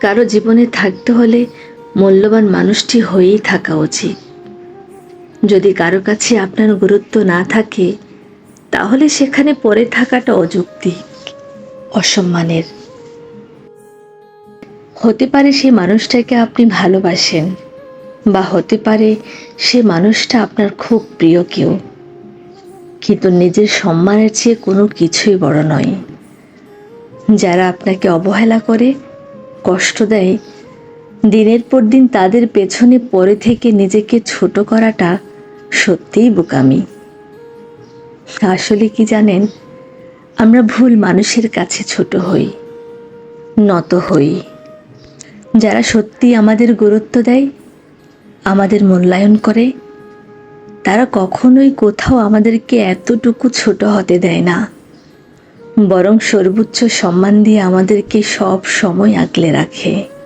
কারও জীবনে থাকতে হলে মূল্যবান মানুষটি হয়েই থাকা উচিত। যদি কারও কাছে আপনার গুরুত্ব না থাকে, তাহলে সেখানে পড়ে থাকাটা অযৌক্তিক, অসম্মানের। হতে পারে সেই মানুষটাকে আপনি ভালোবাসেন, বা হতে পারে সে মানুষটা আপনার খুব প্রিয় কেউ। কিন্তু নিজের সম্মানের চেয়ে কোনো কিছুই বড় নয়। যারা আপনাকে অবহেলা করে কষ্ট দেয়, দিনের পর দিন তাদের পেছনে পরে থেকে নিজেকে ছোট করাটা সত্যিই বোকামি। আসলে কি জানেন, আমরা ভুল মানুষের কাছে ছোট হই, নত হই। যারা সত্যি আমাদের গুরুত্ব দেয়, আমাদের মূল্যায়ন করে, তারা কখনোই কোথাও আমাদেরকে এতটুকু ছোট হতে দেয় না। বরং সর্বোচ্চ সম্মান দিয়ে আমাদেরকে সব সময় আগলে রাখে।